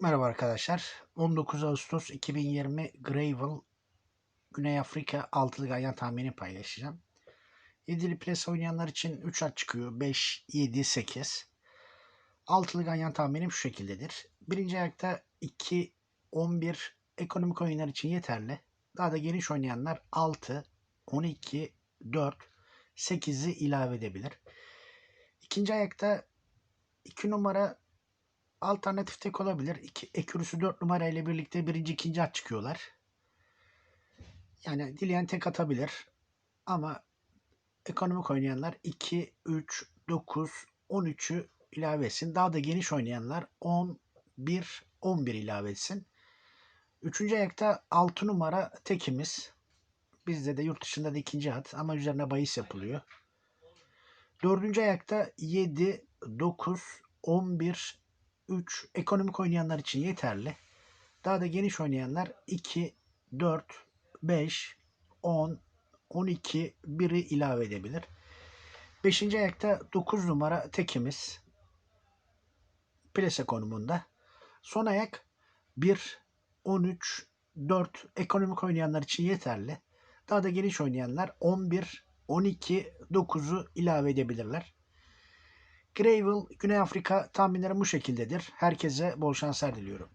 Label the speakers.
Speaker 1: Merhaba arkadaşlar. 19 Ağustos 2020 Gravel Güney Afrika altılı ganyan tahmini paylaşacağım. 7'li pres oynayanlar için 3 at çıkıyor. 5, 7, 8. Altılı ganyan tahminim şu şekildedir. Birinci ayakta 2, 11 ekonomik oyunlar için yeterli. Daha da geniş oynayanlar 6, 12, 4, 8'i ilave edebilir. İkinci ayakta 2 numara alternatif tek olabilir. İki, ekürüsü 4 numara ile birlikte birinci ikinci at çıkıyorlar. Yani dileyen tek atabilir. Ama ekonomik oynayanlar 2, 3, 9, 13'ü ilave etsin. Daha da geniş oynayanlar 10, 1, 11 ilave etsin. Üçüncü ayakta 6 numara tekimiz. Bizde de yurt dışında da ikinci at ama üzerine bahis yapılıyor. Dördüncü ayakta 7, 9, 11, 3 ekonomik oynayanlar için yeterli. Daha da geniş oynayanlar 2, 4, 5, 10, 12, 1'i ilave edebilir. 5. ayakta 9 numara tekimiz. Plase konumunda. Son ayak 1, 13, 4 ekonomik oynayanlar için yeterli. Daha da geniş oynayanlar 11, 12, 9'u ilave edebilirler. Gravel, Güney Afrika tahminlerim bu şekildedir. Herkese bol şanslar diliyorum.